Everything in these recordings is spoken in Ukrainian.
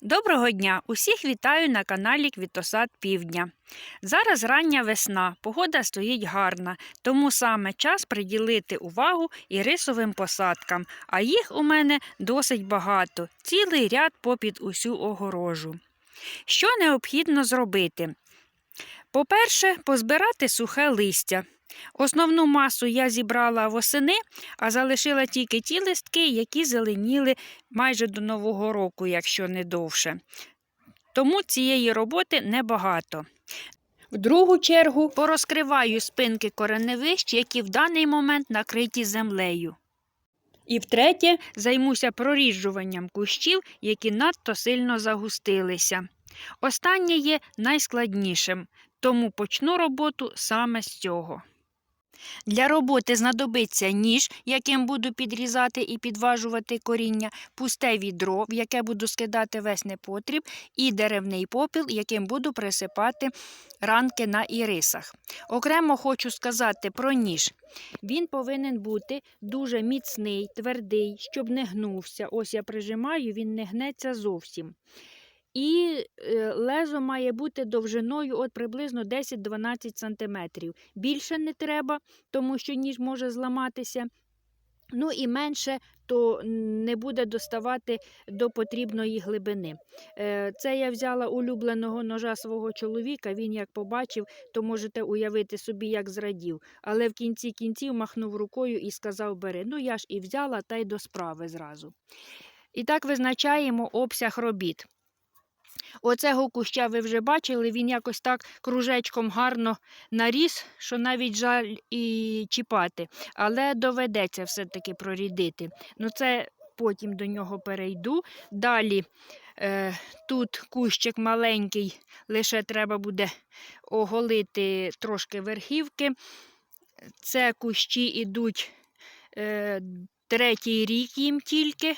Доброго дня! Усіх вітаю на каналі Квітосад Півдня. Зараз рання весна, погода стоїть гарна, тому саме час приділити увагу і рисовим посадкам, а їх у мене досить багато, цілий ряд попід усю огорожу. Що необхідно зробити? По-перше, позбирати сухе листя. Основну масу я зібрала восени, а залишила тільки ті листки, які зеленіли майже до Нового року, якщо не довше. Тому цієї роботи небагато. В другу чергу порозкриваю спинки кореневищ, які в даний момент накриті землею. І втретє, займуся проріджуванням кущів, які надто сильно загустилися. Останнє є найскладнішим, тому почну роботу саме з цього. Для роботи знадобиться ніж, яким буду підрізати і підважувати коріння, пусте відро, в яке буду скидати весь непотріб, і деревний попіл, яким буду присипати ранки на ірисах. Окремо хочу сказати про ніж. Він повинен бути дуже міцний, твердий, щоб не гнувся. Ось я прижимаю, він не гнеться зовсім. І е, лезо має бути довжиною от приблизно 10-12 см. Більше не треба, тому що ніж може зламатися. Ну і менше, то не буде доставати до потрібної глибини. Е, Це я взяла улюбленого ножа свого чоловіка. Він як побачив, то можете уявити собі, як зрадів. Але в кінці кінців махнув рукою і сказав: бери. Ну я ж і взяла, та й до справи зразу. І так визначаємо обсяг робіт. Оцего куща ви вже бачили, він якось так кружечком гарно наріс, що навіть жаль і чіпати. Але доведеться все-таки прорідити. Ну, це потім до нього перейду. Далі е, тут кущик маленький, лише треба буде оголити трошки верхівки. Це кущі йдуть е, третій рік їм тільки.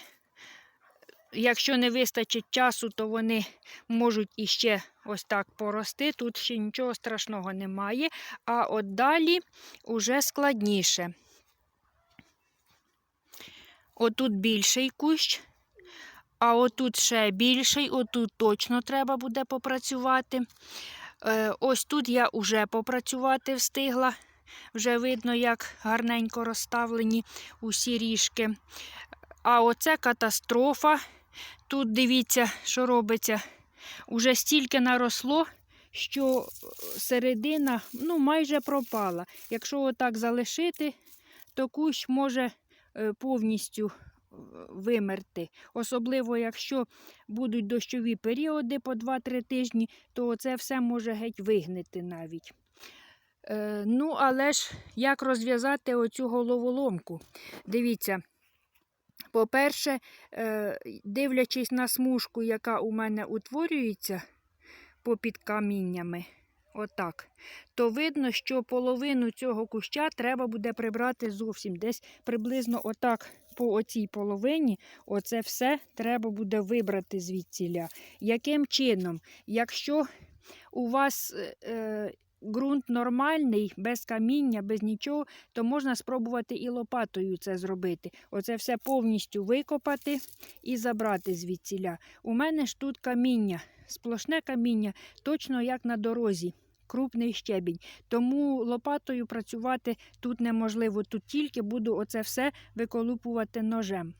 Якщо не вистачить часу, то вони можуть іще ось так порости. Тут ще нічого страшного немає. А от далі уже складніше. Отут більший кущ, а отут ще більший, отут точно треба буде попрацювати. Е, Ось тут я вже попрацювати встигла. Вже видно, як гарненько розставлені усі ріжки. А оце катастрофа. Тут дивіться, що робиться. Уже стільки наросло, що середина ну, майже пропала. Якщо отак залишити, то кущ може е, повністю вимерти. Особливо, якщо будуть дощові періоди по 2-3 тижні, то це все може геть вигнити навіть. Е, ну, але ж як розв'язати оцю головоломку? Дивіться. По-перше, е, дивлячись на смужку, яка у мене утворюється попід каміннями, отак, то видно, що половину цього куща треба буде прибрати зовсім. Десь приблизно отак по оцій половині, оце все треба буде вибрати звідсіля. Яким чином? Якщо у вас е, ґрунт нормальний, без каміння, без нічого, то можна спробувати і лопатою це зробити. Оце все повністю викопати і забрати звідсіля. У мене ж тут каміння, сплошне каміння, точно як на дорозі. Крупний щебінь. Тому лопатою працювати тут неможливо. Тут тільки буду оце все виколупувати ножем.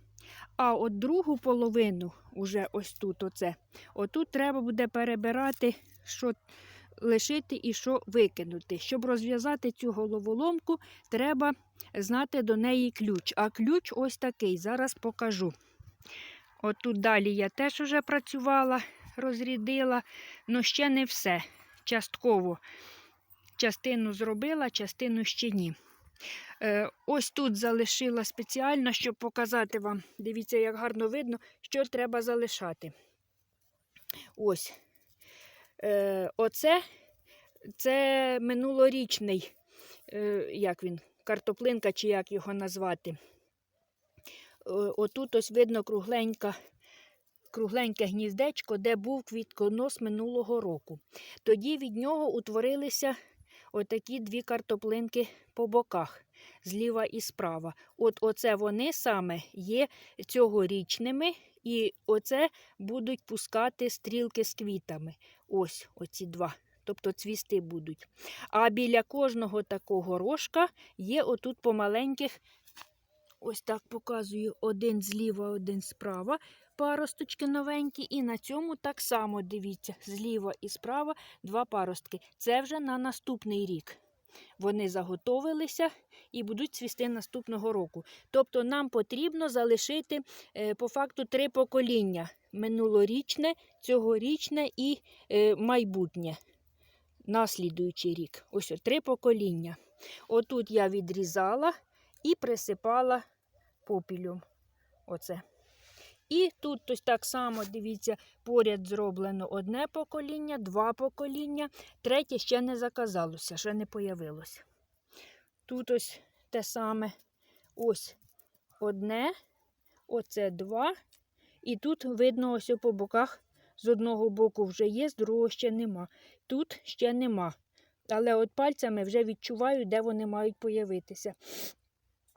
А от другу половину, уже ось тут, оце, отут треба буде перебирати, що лишити і що викинути. Щоб розв'язати цю головоломку, треба знати до неї ключ. А ключ ось такий. Зараз покажу. От тут далі я теж вже працювала, розрядила, але ще не все. Частково частину зробила, частину ще ні. Е, Ось тут залишила спеціально, щоб показати вам. Дивіться, як гарно видно, що треба залишати. Ось. Е, Оце це минулорічний, е, як він, картоплинка, чи як його назвати. Е, отут ось видно кругленька. Кругленьке гніздечко, де був квітконос минулого року. Тоді від нього утворилися отакі дві картоплинки по боках, зліва і справа. От оце вони саме є цьогорічними І оце будуть пускати стрілки з квітами. Ось оці два. Тобто цвісти будуть. А біля кожного такого рожка є отут помаленьких, ось так показую, один зліва, один справа. Паросточки новенькі, і на цьому так само дивіться, зліва і справа два паростки. Це вже на наступний рік. Вони заготовилися і будуть цвісти наступного року. Тобто нам потрібно залишити е, по факту три покоління: минулорічне, цьогорічне і е, майбутнє. Наслідуючий рік. Ось три покоління. Отут я відрізала і присипала попілем. Оце. І тут ось так само, дивіться, поряд зроблено одне покоління, два покоління, третє ще не заказалося, ще не появилося. Тут ось те саме. Ось одне, оце два. І тут видно, ось по боках з одного боку вже є, з другого ще нема. Тут ще нема. Але от пальцями вже відчуваю, де вони мають появитися.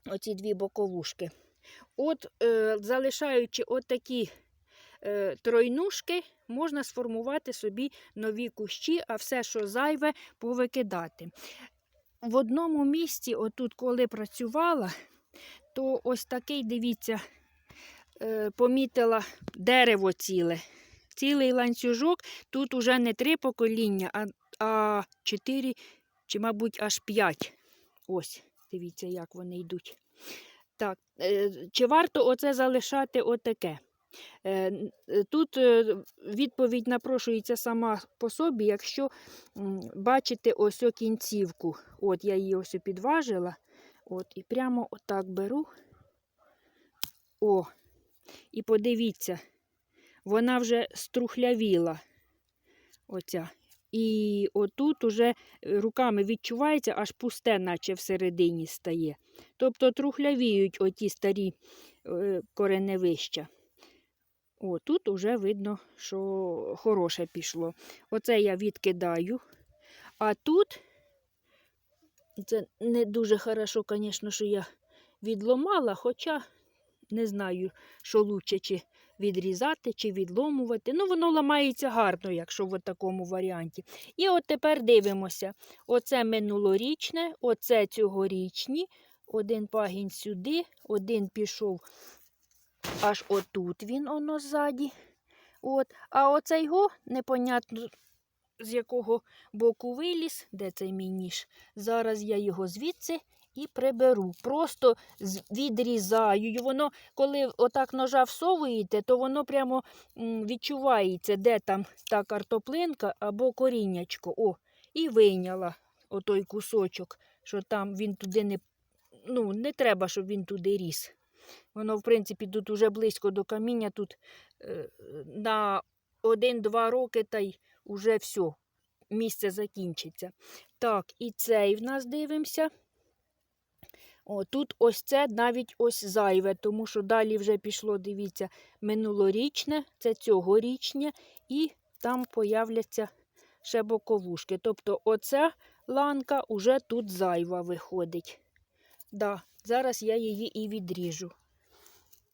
Оці дві боковушки. От, е, залишаючи от такі е, тройнушки, можна сформувати собі нові кущі, а все, що зайве, повикидати. В одному місці, отут, коли працювала, то ось такий, дивіться, е, помітила дерево ціле. Цілий ланцюжок, тут уже не три покоління, а, а чотири, чи, мабуть, аж п'ять. Ось, дивіться, як вони йдуть. Так, е, чи варто оце залишати отаке? Е, е, Тут відповідь напрошується сама по собі, якщо бачите ось о кінцівку. От я її ось підважила. От, і прямо отак беру. О, і подивіться, вона вже струхлявіла. Оця. І отут уже е, руками відчувається, аж пусте, наче всередині стає. Тобто трухлявіють оті старі е, кореневища. О, тут уже видно, що хороше пішло. Оце я відкидаю. А тут, це не дуже хорошо, звісно, що я відломала, хоча не знаю, що лучше, чи відрізати, чи відломувати. Ну, воно ламається гарно, якщо в такому варіанті. І от тепер дивимося. Оце минулорічне, оце цьогорічні. Один пагінь сюди, один пішов аж отут він оно ззаді. От. А оцей го, непонятно з якого боку виліз, де цей мій ніж. Зараз я його звідси і приберу. Просто відрізаю. Воно, коли отак ножа всовуєте, то воно прямо відчувається, де там та картоплинка або коріннячко. О, і вийняла отой кусочок, що там він туди не, ну, не треба, щоб він туди ріс. Воно, в принципі, тут уже близько до каміння, тут е, на один-два роки та й уже все, місце закінчиться. Так, і цей в нас дивимося. О, тут ось це навіть ось зайве, тому що далі вже пішло, дивіться, минулорічне, це цьогорічне, і там появляться ще боковушки. Тобто оця ланка уже тут зайва виходить. Да, зараз я її і відріжу.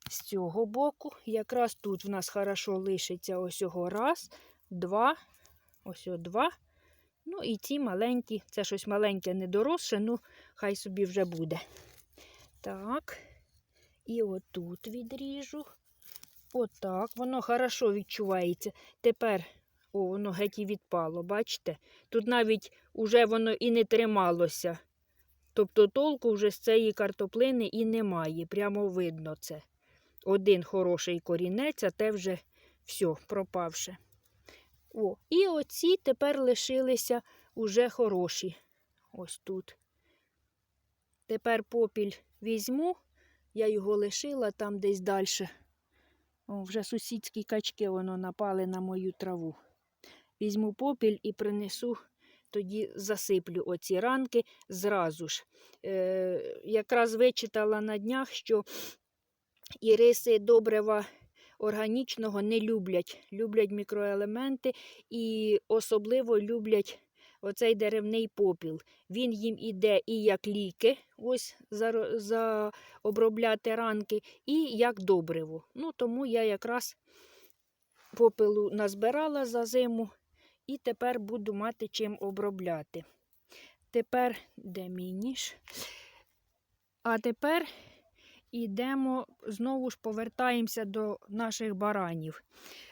З цього боку, якраз тут в нас хорошо лишиться ось його раз, два, ось о два. Ну і ці маленькі, це щось маленьке недоросше, ну хай собі вже буде. Так, і отут відріжу. Отак, воно хорошо відчувається. Тепер, о, воно геть і відпало, бачите? Тут навіть уже воно і не трималося. Тобто толку вже з цієї картоплини і немає. Прямо видно це. Один хороший корінець, а те вже все, пропавше. О, і оці тепер лишилися уже хороші. Ось тут. Тепер попіль візьму, я його лишила там десь далі. О, вже сусідські качки воно напали на мою траву. Візьму попіль і принесу, тоді засиплю оці ранки зразу ж. Е, якраз вичитала на днях, що іриси добрива органічного не люблять. Люблять мікроелементи і особливо люблять оцей деревний попіл. Він їм іде і як ліки, ось за, за обробляти ранки, і як добриво. Ну, тому я якраз попелу назбирала за зиму і тепер буду мати чим обробляти. Тепер де мій ніж? А тепер йдемо, знову ж повертаємося до наших баранів.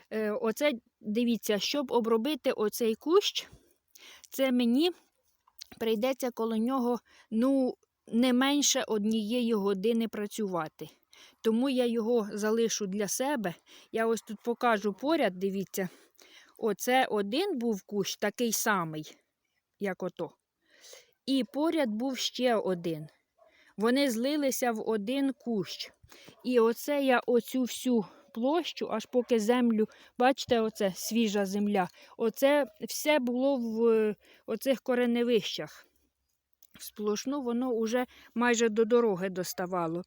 Е, оце, дивіться, щоб обробити оцей кущ, це мені прийдеться коло нього ну, не менше однієї години працювати. Тому я його залишу для себе. Я ось тут покажу поряд, дивіться. Оце один був кущ, такий самий, як ото. І поряд був ще один. Вони злилися в один кущ. І оце я оцю всю площу, аж поки землю, бачите, оце свіжа земля. Оце все було в е, оцих кореневищах. Сплошну воно вже майже до дороги доставало.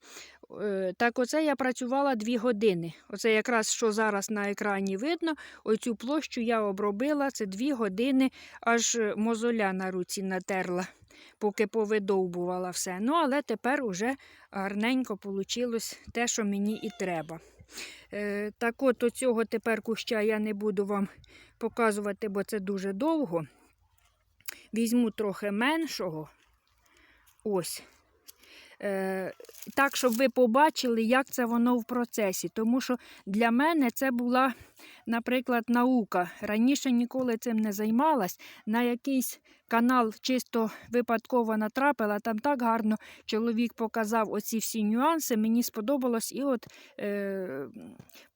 Е, Так оце я працювала дві години. Оце якраз що зараз на екрані видно, оцю площу я обробила, це дві години, аж е, мозоля на руці натерла, поки повидовбувала все. Ну, але тепер уже гарненько вийшло те, що мені і треба. Е, Так от оцього тепер куща я не буду вам показувати, бо це дуже довго. Візьму трохи меншого. Ось. Е, так, щоб ви побачили, як це воно в процесі. Тому що для мене це була, наприклад, наука. Раніше ніколи цим не займалась. На якийсь канал чисто випадково натрапила, там так гарно чоловік показав оці всі нюанси. Мені сподобалось і от е,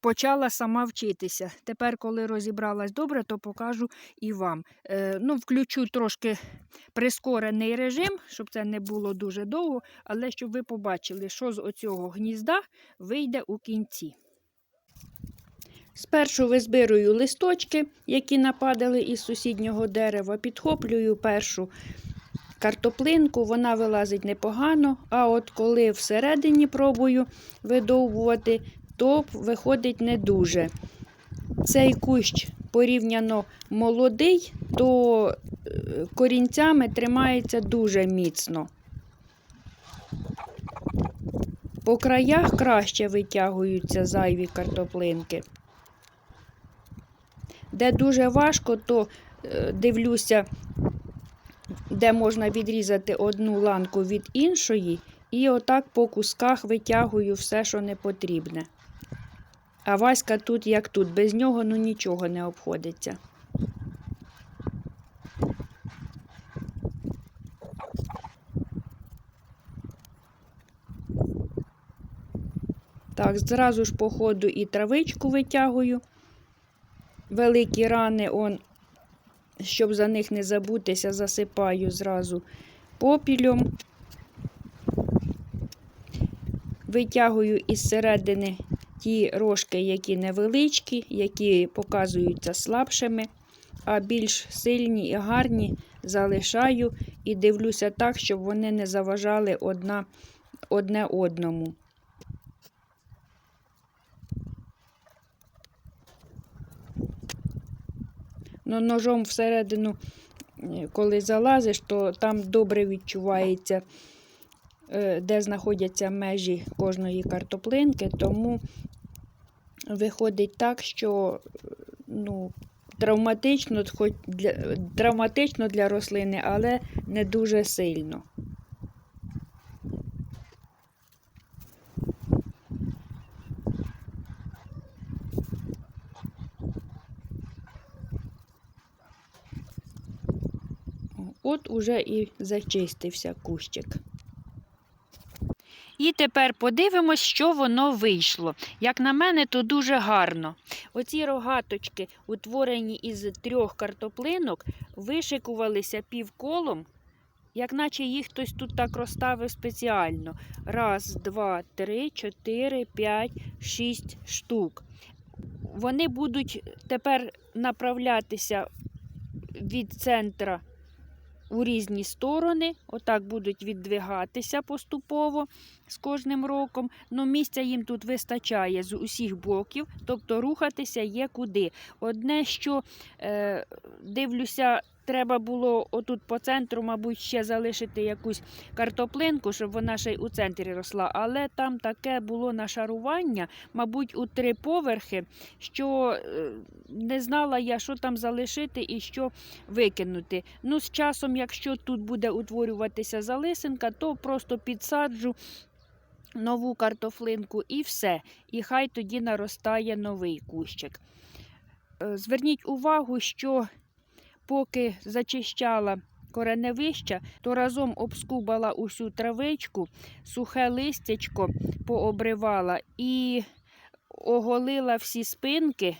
почала сама вчитися. Тепер, коли розібралась добре, то покажу і вам. Е, ну, включу трошки прискорений режим, щоб це не було дуже довго, але щоб ви побачили, що з оцього гнізда вийде у кінці. Спершу визбирую листочки, які нападали із сусіднього дерева, підхоплюю першу картоплинку, вона вилазить непогано, а от коли всередині пробую видовбувати, то виходить не дуже. Цей кущ порівняно молодий, то е, корінцями тримається дуже міцно. По краях краще витягуються зайві картоплинки. Де дуже важко, то е, дивлюся, де можна відрізати одну ланку від іншої, і отак по кусках витягую все, що не потрібне. А Васька тут, як тут, без нього ну нічого не обходиться. Так, зразу ж по ходу і травичку витягую. Великі рани, он, щоб за них не забутися, засипаю зразу попілем. Витягую із середини ті рожки, які невеличкі, які показуються слабшими, а більш сильні і гарні залишаю і дивлюся так, щоб вони не заважали одна, одне одному. Но ножом всередину, е, коли залазиш, то там добре відчувається, е, де знаходяться межі кожної картоплинки, тому виходить так, що е, ну, травматично, хоч для, травматично для рослини, але не дуже сильно. От уже і зачистився кущик. І тепер подивимось, що воно вийшло. Як на мене, то дуже гарно. Оці рогаточки, утворені із трьох картоплинок, вишикувалися півколом, як наче їх хтось тут так розставив спеціально. Раз, два, три, чотири, п'ять, шість штук. Вони будуть тепер направлятися від центра у різні сторони, отак будуть віддвигатися поступово з кожним роком. Ну, місця їм тут вистачає з усіх боків, тобто рухатися є куди. Одне, що е, дивлюся, Треба було отут по центру, мабуть, ще залишити якусь картоплинку, щоб вона ще й у центрі росла. Але там таке було нашарування, мабуть, у три поверхи, що е, не знала я, що там залишити і що викинути. Ну, з часом, якщо тут буде утворюватися залисинка, то просто підсаджу нову картофлинку і все. І хай тоді наростає новий кущик. Е, Зверніть увагу, що поки зачищала кореневища, то разом обскубала усю травичку, сухе листячко пообривала і оголила всі спинки,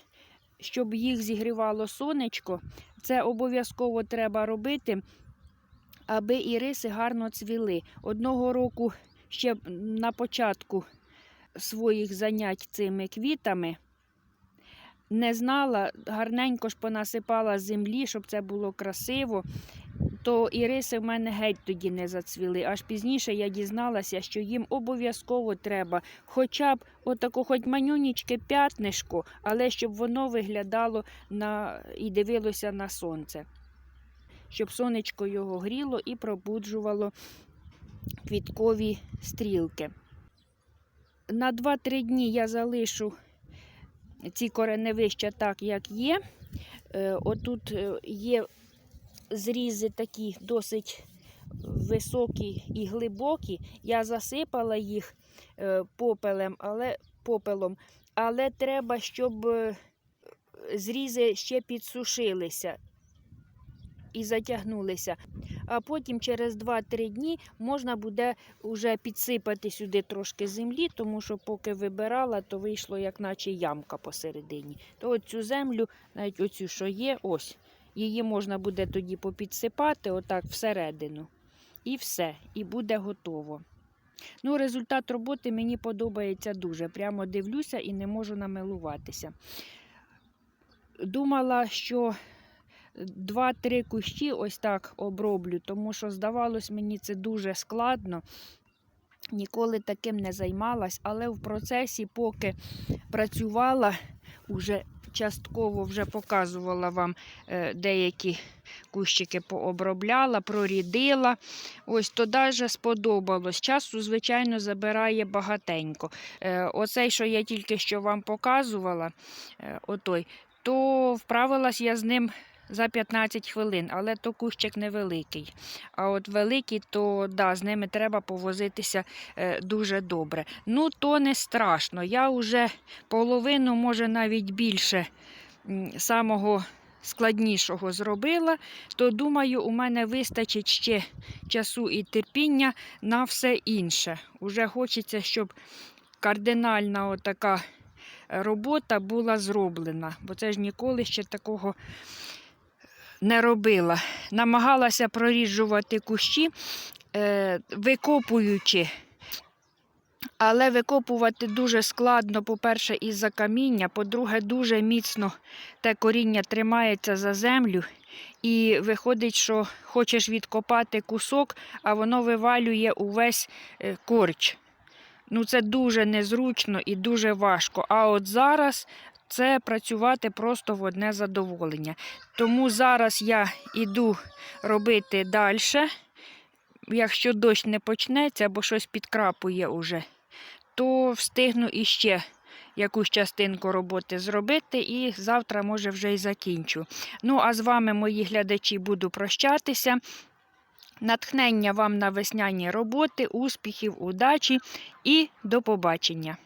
щоб їх зігрівало сонечко. Це обов'язково треба робити, аби іриси гарно цвіли. Одного року ще на початку своїх занять цими квітами не знала, гарненько ж понасипала землі, щоб це було красиво. То іриси в мене геть тоді не зацвіли. Аж пізніше я дізналася, що їм обов'язково треба хоча б отако, хоч манюнічке п'ятнишко, але щоб воно виглядало на... і дивилося на сонце. Щоб сонечко його гріло і пробуджувало квіткові стрілки. На 2-3 дні я залишу ці кореневища так, як є. Е, Отут е, є зрізи такі досить високі і глибокі. Я засипала їх е, попелем, але, попелом, але треба, щоб зрізи ще підсушилися і затягнулися. А потім через 2-3 дні можна буде вже підсипати сюди трошки землі, тому що поки вибирала, то вийшло як наче ямка посередині. То оцю землю, навіть оцю, що є, ось, її можна буде тоді попідсипати отак всередину. І все, і буде готово. Ну, результат роботи мені подобається дуже. Прямо дивлюся і не можу намилуватися. Думала, що два-три кущі ось так оброблю, тому що здавалось мені це дуже складно. Ніколи таким не займалась, але в процесі, поки працювала, уже частково вже показувала вам е, деякі кущики пообробляла, прорідила. Ось то даже сподобалось. Часу, звичайно, забирає багатенько. Е, Оцей, що я тільки що вам показувала, е, отой, то вправилась я з ним за 15 хвилин, але то кущик невеликий. А от великий, то да, з ними треба повозитися е, дуже добре. Ну, то не страшно. Я вже половину, може навіть більше самого складнішого зробила, то думаю, у мене вистачить ще часу і терпіння на все інше. Уже хочеться, щоб кардинальна отака робота була зроблена, бо це ж ніколи ще такого не робила. Намагалася проріджувати кущі, е, викопуючи. Але викопувати дуже складно, по-перше, із-за каміння, по-друге, дуже міцно те коріння тримається за землю. І виходить, що хочеш відкопати кусок, а воно вивалює увесь е, корч. Ну, це дуже незручно і дуже важко. А от зараз це працювати просто в одне задоволення. Тому зараз я йду робити далі. Якщо дощ не почнеться або щось підкрапує уже, то встигну іще якусь частинку роботи зробити і завтра, може, вже й закінчу. Ну, а з вами, мої глядачі, буду прощатися. Натхнення вам на весняні роботи, успіхів, удачі і до побачення!